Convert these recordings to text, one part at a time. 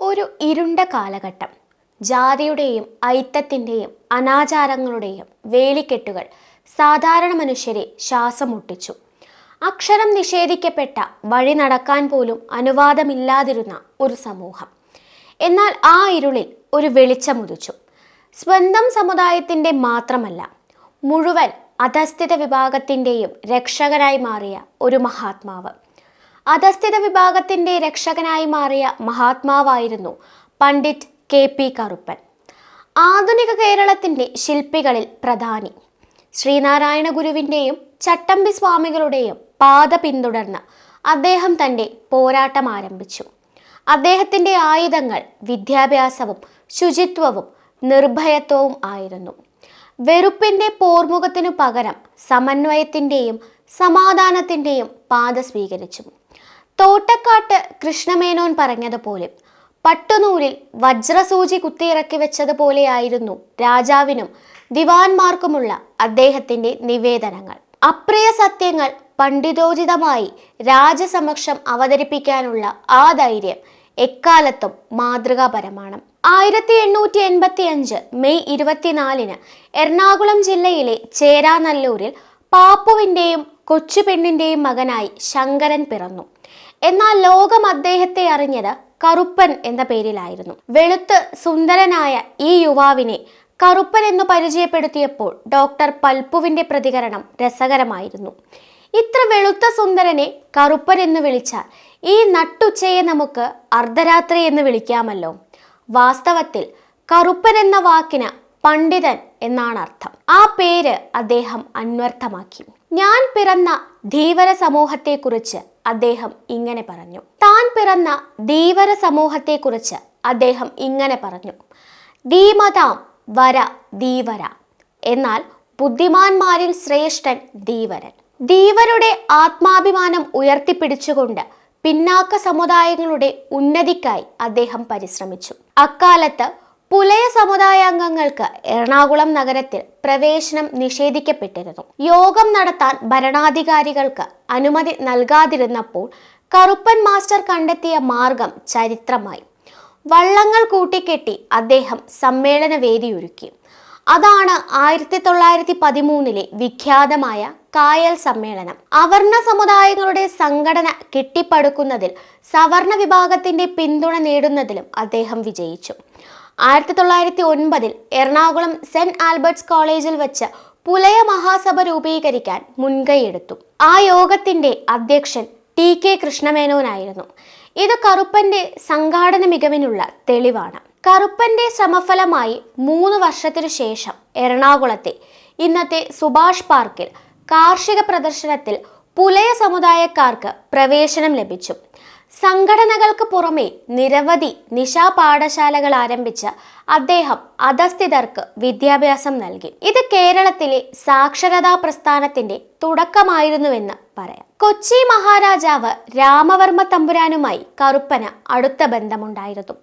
ഒരു ഇരുണ്ട കാലഘട്ടം. ജാതിയുടെയും ഐത്തത്തിന്റെയും അനാചാരങ്ങളുടെയും വേലിക്കെട്ടുകൾ സാധാരണ മനുഷ്യരെ ശ്വാസം മുട്ടിച്ചു അക്ഷരം നിഷേധിക്കപ്പെട്ട വഴി നടക്കാൻ പോലും അനുവാദമില്ലാതിരുന്ന ഒരു സമൂഹം. എന്നാൽ ആ ഇരുളിൽ ഒരു വെളിച്ചമുദിച്ചു. സ്വന്തം സമുദായത്തിന്റെ മാത്രമല്ല മുഴുവൻ അധസ്ഥിത വിഭാഗത്തിന്റെയും രക്ഷകരായി മാറിയ ഒരു മഹാത്മാവ്. അധസ്ഥിത വിഭാഗത്തിന്റെ രക്ഷകനായി മാറിയ മഹാത്മാവായിരുന്നു പണ്ഡിറ്റ് കെ പി കറുപ്പൻ. ആധുനിക കേരളത്തിന്റെ ശില്പികളിൽ പ്രധാനി. ശ്രീനാരായണ ഗുരുവിന്റെയും ചട്ടമ്പി സ്വാമികളുടെയും പാത പിന്തുടർന്ന് അദ്ദേഹം തന്റെ പോരാട്ടം ആരംഭിച്ചു. അദ്ദേഹത്തിന്റെ ആയുധങ്ങൾ വിദ്യാഭ്യാസവും ശുചിത്വവും നിർഭയത്വവും ആയിരുന്നു. വെറുപ്പിന്റെ പോർമുഖത്തിനു പകരം സമന്വയത്തിന്റെയും സമാധാനത്തിന്റെയും പാത സ്വീകരിച്ചു. തോട്ടക്കാട്ട് കൃഷ്ണമേനോൻ പറഞ്ഞതുപോലെ പട്ടുനൂലിൽ വജ്രസൂചി കുത്തിയിറക്കി വെച്ചതുപോലെയായിരുന്നു രാജാവിനും ദിവാൻമാർക്കുമുള്ള അദ്ദേഹത്തിന്റെ നിവേദനങ്ങൾ. അപ്രിയ സത്യങ്ങൾ പണ്ഡിതോചിതമായി രാജസമക്ഷം അവതരിപ്പിക്കാനുള്ള ആ ധൈര്യം എക്കാലത്തും മാതൃകാപരമാണ്. ആയിരത്തി എണ്ണൂറ്റി എൺപത്തി അഞ്ച് മെയ് ഇരുപത്തിനാലിന് എറണാകുളം ജില്ലയിലെ ചേരാനല്ലൂരിൽ പാപ്പുവിന്റെയും കൊച്ചുപെണ്ണിന്റെയും മകനായി ശങ്കരൻ പിറന്നു. എന്നാൽ ലോകം അദ്ദേഹത്തെ അറിഞ്ഞത് കറുപ്പൻ എന്ന പേരിലായിരുന്നു. വെളുത്ത് സുന്ദരനായ ഈ യുവാവിനെ കറുപ്പൻ എന്ന് പരിചയപ്പെടുത്തിയപ്പോൾ ഡോക്ടർ പൽപ്പുവിന്റെ പ്രതികരണം രസകരമായിരുന്നു. ഇത്ര വെളുത്ത സുന്ദരനെ കറുപ്പൻ എന്ന് വിളിച്ചാൽ ഈ നട്ടുച്ചയെ നമുക്ക് അർദ്ധരാത്രി എന്ന് വിളിക്കാമല്ലോ. വാസ്തവത്തിൽ കറുപ്പൻ എന്ന വാക്കിന് പണ്ഡിതൻ എന്നാണ് അർത്ഥം. ആ പേര് അദ്ദേഹം അന്വർത്ഥമാക്കി. ഞാൻ പിറന്ന ധീവര സമൂഹത്തെക്കുറിച്ച് അദ്ദേഹം ഇങ്ങനെ പറഞ്ഞു. താൻ പിറന്ന ധീവര സമൂഹത്തെക്കുറിച്ച് അദ്ദേഹം ഇങ്ങനെ പറഞ്ഞു. ധീമതാം വര ധീവര. എന്നാൽ ബുദ്ധിമാന്മാരിൽ ശ്രേഷ്ഠൻ ധീവരൻ. ധീവരുടെ ആത്മാഭിമാനം ഉയർത്തിപ്പിടിച്ചുകൊണ്ട് പിന്നാക്ക സമുദായങ്ങളുടെ ഉന്നതിക്കായി അദ്ദേഹം പരിശ്രമിച്ചു. അക്കാലത്ത് പുലയ സമുദായാംഗങ്ങൾക്ക് എറണാകുളം നഗരത്തിൽ പ്രവേശനം നിഷേധിക്കപ്പെട്ടിരുന്നു. യോഗം നടത്താൻ ഭരണാധികാരികൾക്ക് അനുമതി നൽകാതിരുന്നപ്പോൾ കറുപ്പൻ മാസ്റ്റർ കണ്ടെത്തിയ മാർഗം ചരിത്രമായി. വള്ളങ്ങൾ കൂട്ടിക്കെട്ടി അദ്ദേഹം സമ്മേളന വേദിയൊരുക്കി അതാണ് ആയിരത്തി തൊള്ളായിരത്തി പതിമൂന്നിലെ വിഖ്യാതമായ കായൽ സമ്മേളനം. അവർണ സമുദായങ്ങളുടെ സംഘടന കെട്ടിപ്പടുക്കുന്നതിൽ സവർണ വിഭാഗത്തിന്റെ പിന്തുണ നേടുന്നതിലും അദ്ദേഹം വിജയിച്ചു. ആയിരത്തി തൊള്ളായിരത്തി ഒൻപതിൽ എറണാകുളം സെന്റ് ആൽബർട്ട്സ് കോളേജിൽ വെച്ച് പുലയ മഹാസഭ രൂപീകരിക്കാൻ മുൻകൈയെടുത്തു. ആ യോഗത്തിന്റെ അധ്യക്ഷൻ ടി കെ കൃഷ്ണമേനോനായിരുന്നു. ഇത് കറുപ്പന്റെ സംഘാടന മികവിനുള്ള തെളിവാണ്. കറുപ്പന്റെ ശ്രമഫലമായി മൂന്ന് വർഷത്തിനു ശേഷം എറണാകുളത്തെ ഇന്നത്തെ സുഭാഷ് പാർക്കിൽ കാർഷിക പ്രദർശനത്തിൽ പുലയ സമുദായക്കാർക്ക് പ്രവേശനം ലഭിച്ചു. സംഘടനകൾക്ക് പുറമെ നിരവധി നിശാ പാഠശാലകൾ ആരംഭിച്ച അദ്ദേഹം അധസ്ഥിതർക്ക് വിദ്യാഭ്യാസം നൽകി. ഇത് കേരളത്തിലെ സാക്ഷരതാ പ്രസ്ഥാനത്തിന്റെ തുടക്കമായിരുന്നുവെന്ന് പറയാം. കൊച്ചി മഹാരാജാവ് രാമവർമ്മ തമ്പുരാനുമായി കറുപ്പന അടുത്ത ബന്ധമുണ്ടായിരുന്നു.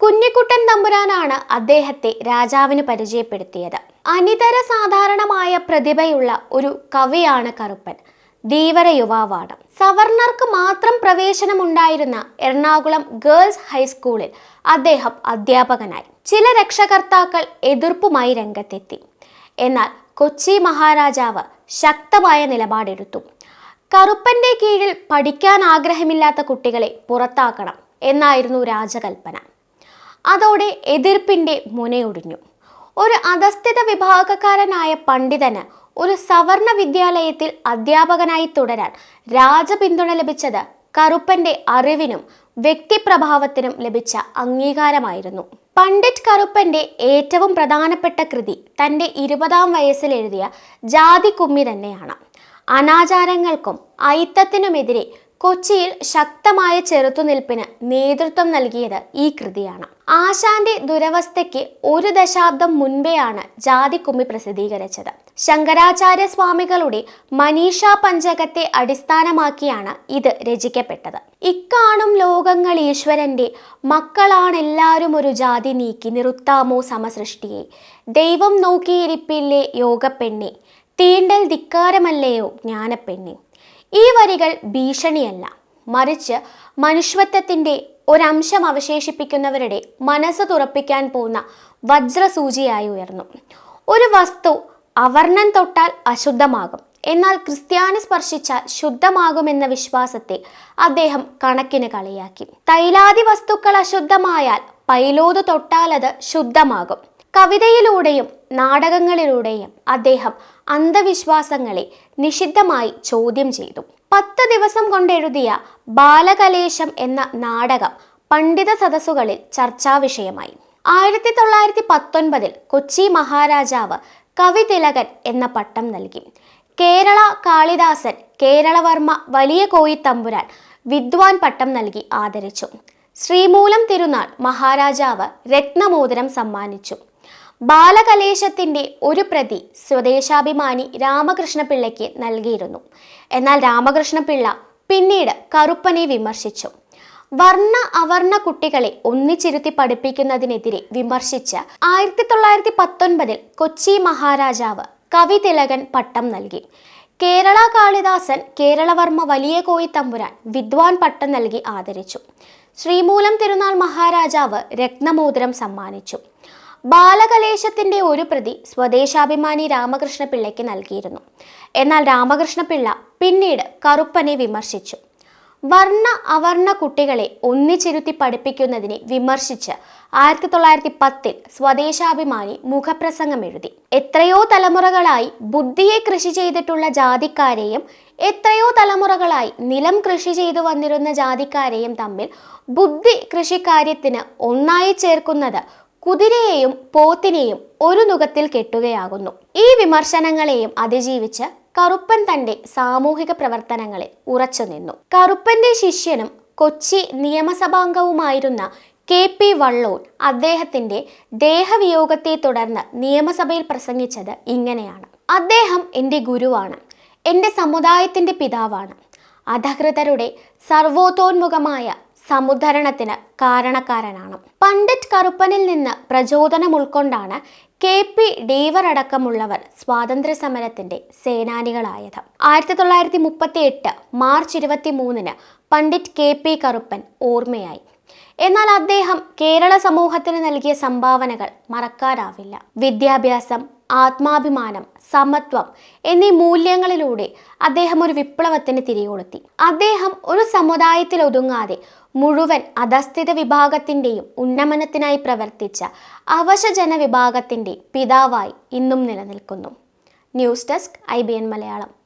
കുഞ്ഞിക്കുട്ടൻ തമ്പുരാനാണ് അദ്ദേഹത്തെ രാജാവിന് പരിചയപ്പെടുത്തിയത്. അനിതര സാധാരണമായ പ്രതിഭയുള്ള ഒരു കവിയാണ് കറുപ്പൻ. ധീവര യുവാവാണ്. സവർണർക്ക് മാത്രം പ്രവേശനമുണ്ടായിരുന്ന എറണാകുളം ഗേൾസ് ഹൈസ്കൂളിൽ അദ്ദേഹം അധ്യാപകനായി. ചില രക്ഷകർത്താക്കൾ എതിർപ്പുമായി രംഗത്തെത്തി. എന്നാൽ കൊച്ചി മഹാരാജാവ് ശക്തമായ നിലപാടെടുത്തു. കറുപ്പന്റെ കീഴിൽ പഠിക്കാൻ ആഗ്രഹമില്ലാത്ത കുട്ടികളെ പുറത്താക്കണം എന്നായിരുന്നു രാജകൽപ്പന. അതോടെ എതിർപ്പിന്റെ മുനയൊടിഞ്ഞു. ഒരു അധസ്ഥിത വിഭാഗക്കാരനായ പണ്ഡിതന് ഒരു സവർണ വിദ്യാലയത്തിൽ അധ്യാപകനായി തുടരാൻ രാജപിന്തുണ ലഭിച്ചത് കറുപ്പന്റെ അറിവിനും വ്യക്തിപ്രഭാവത്തിനും ലഭിച്ച അംഗീകാരമായിരുന്നു. പണ്ഡിറ്റ് കറുപ്പന്റെ ഏറ്റവും പ്രധാനപ്പെട്ട കൃതി തന്റെ ഇരുപതാം വയസ്സിൽ എഴുതിയ ജാതി കുമ്മി തന്നെയാണ്. അനാചാരങ്ങൾക്കും ഐത്തത്തിനുമെതിരെ കൊച്ചിയിൽ ശക്തമായ ചെറുത്തുനിൽപ്പിന് നേതൃത്വം നൽകിയത് ഈ കൃതിയാണ്. ആശാന്റെ ദുരവസ്ഥയ്ക്ക് ഒരു ദശാബ്ദം മുൻപെയാണ് ജാതിക്കുമ്മി പ്രസിദ്ധീകരിച്ചത്. ശങ്കരാചാര്യ സ്വാമികളുടെ മനീഷ പഞ്ചകത്തെ അടിസ്ഥാനമാക്കിയാണ് ഇത് രചിക്കപ്പെട്ടത്. ഇക്കാണും ലോകങ്ങൾ ഈശ്വരന്റെ മക്കളാണെല്ലാരും ഒരു ജാതി നീക്കി നിറുത്താമോ സമസൃഷ്ടിയെ. ദൈവം നോക്കിയിരിപ്പില്ലേ യോഗപ്പെണ്ണി. തീണ്ടൽ ധിക്കാരമല്ലയോ ജ്ഞാനപ്പെണ്ണെ. ഈ വരികൾ ഭീഷണിയല്ല. മറിച്ച് മനുഷ്യത്വത്തിന്റെ ഒരംശം അവശേഷിപ്പിക്കുന്നവരുടെ മനസ്സ് തുറപ്പിക്കാൻ പോകുന്ന വജ്രസൂചിയായി ഉയർന്നു. ഒരു വസ്തു അവർണം തൊട്ടാൽ അശുദ്ധമാകും. എന്നാൽ ക്രിസ്ത്യാനി സ്പർശിച്ചാൽ ശുദ്ധമാകുമെന്ന വിശ്വാസത്തെ അദ്ദേഹം കണക്കിന് കളിയാക്കി. തൈലാദി വസ്തുക്കൾ അശുദ്ധമായാൽ പൈലോത് തൊട്ടാലത് ശുദ്ധമാകും. കവിതയിലൂടെയും നാടകങ്ങളിലൂടെയും അദ്ദേഹം അന്ധവിശ്വാസങ്ങളെ നിഷിദ്ധമായി ചോദ്യം ചെയ്തു. പത്ത് ദിവസം കൊണ്ടെഴുതിയ ബാലകലേശം എന്ന നാടകം പണ്ഡിത സദസ്സുകളിൽ ചർച്ചാ വിഷയമായി. ആയിരത്തി തൊള്ളായിരത്തി പത്തൊൻപതിൽ കൊച്ചി മഹാരാജാവ് കവിതിലകൻ എന്ന പട്ടം നൽകി. കേരള കാളിദാസൻ കേരളവർമ്മ വലിയ കോയിത്തമ്പുരാൻ വിദ്വാൻ പട്ടം നൽകി ആദരിച്ചു. ശ്രീമൂലം തിരുനാൾ മഹാരാജാവ് രത്നമോതിരം സമ്മാനിച്ചു. ബാലകലേശത്തിന്റെ ഒരു പ്രതി സ്വദേശാഭിമാനി രാമകൃഷ്ണപിള്ളയ്ക്ക് നൽകിയിരുന്നു. എന്നാൽ രാമകൃഷ്ണപിള്ള പിന്നീട് കറുപ്പനെ വിമർശിച്ചു. വർണ അവർണ കുട്ടികളെ ഒന്നിച്ചിരുത്തി പഠിപ്പിക്കുന്നതിനെതിരെ വിമർശിച്ച് ആയിരത്തി തൊള്ളായിരത്തി പത്തൊൻപതിൽ കൊച്ചി മഹാരാജാവ് കവി തിലകൻ പട്ടം നൽകി. കേരള കാളിദാസൻ കേരളവർമ്മ വലിയ കോയി തമ്പുരാൻ വിദ്വാൻ പട്ടം നൽകി ആദരിച്ചു. ശ്രീമൂലം തിരുനാൾ മഹാരാജാവ് രത്നമോതിരം സമ്മാനിച്ചു. ബാലകലേശത്തിന്റെ ഒരു പ്രതി സ്വദേശാഭിമാനി രാമകൃഷ്ണ പിള്ളയ്ക്ക് നൽകിയിരുന്നു. എന്നാൽ രാമകൃഷ്ണപിള്ള പിന്നീട് കറുപ്പനെ വിമർശിച്ചു. വർണ അവർണ കുട്ടികളെ ഒന്നിച്ചിരുത്തി പഠിപ്പിക്കുന്നതിനെ വിമർശിച്ച് ആയിരത്തി തൊള്ളായിരത്തി പത്തിൽ സ്വദേശാഭിമാനി മുഖപ്രസംഗം എഴുതി. എത്രയോ തലമുറകളായി ബുദ്ധിയെ കൃഷി ചെയ്തിട്ടുള്ള ജാതിക്കാരെയും എത്രയോ തലമുറകളായി നിലം കൃഷി ചെയ്തു വന്നിരുന്ന ജാതിക്കാരെയും തമ്മിൽ ബുദ്ധി കൃഷിക്കാര്യത്തിന് ഒന്നായി ചേർക്കുന്നത് കുതിരയെയും പോത്തിനെയും ഒരു നുഖത്തിൽ കെട്ടുകയാകുന്നു. ഈ വിമർശനങ്ങളെയും അതിജീവിച്ച് കറുപ്പൻ തന്റെ സാമൂഹിക പ്രവർത്തനങ്ങളിൽ ഉറച്ചുനിന്നു കറുപ്പന്റെ ശിഷ്യനും കൊച്ചി നിയമസഭാംഗവുമായിരുന്ന കെ പി വള്ളൂർ അദ്ദേഹത്തിന്റെ ദേഹവിയോഗത്തെ തുടർന്ന് നിയമസഭയിൽ പ്രസംഗിച്ചത് ഇങ്ങനെയാണ്. അദ്ദേഹം എന്റെ ഗുരുവാണ്. എന്റെ സമുദായത്തിന്റെ പിതാവാണ്. അധകൃതരുടെ സർവോത്തോന്മുഖമായ സമുദ്ധരണത്തിന് കാരണക്കാരനാണ്. പണ്ഡിറ്റ് കറുപ്പനിൽ നിന്ന് പ്രചോദനം ഉൾക്കൊണ്ടാണ് കെ പി ഡീവർ അടക്കമുള്ളവർ സ്വാതന്ത്ര്യ സമരത്തിന്റെ സേനാനികളായത്. ആയിരത്തി തൊള്ളായിരത്തി മുപ്പത്തി എട്ട് മാർച്ച് ഇരുപത്തി മൂന്നിന് പണ്ഡിറ്റ് കെ പി കറുപ്പൻ ഓർമ്മയായി. എന്നാൽ അദ്ദേഹം കേരള സമൂഹത്തിന് നൽകിയ സംഭാവനകൾ മറക്കാനാവില്ല. വിദ്യാഭ്യാസം ആത്മാഭിമാനം സമത്വം എന്നീ മൂല്യങ്ങളിലൂടെ അദ്ദേഹം ഒരു വിപ്ലവത്തിന് തിരികൊളുത്തി. അദ്ദേഹം ഒരു സമുദായത്തിൽ ഒതുങ്ങാതെ മുഴുവൻ അധസ്ഥിത വിഭാഗത്തിന്റെയും ഉന്നമനത്തിനായി പ്രവർത്തിച്ച അവശജന വിഭാഗത്തിന്റെ പിതാവായി ഇന്നും നിലനിൽക്കുന്നു. News desk I Malayalam.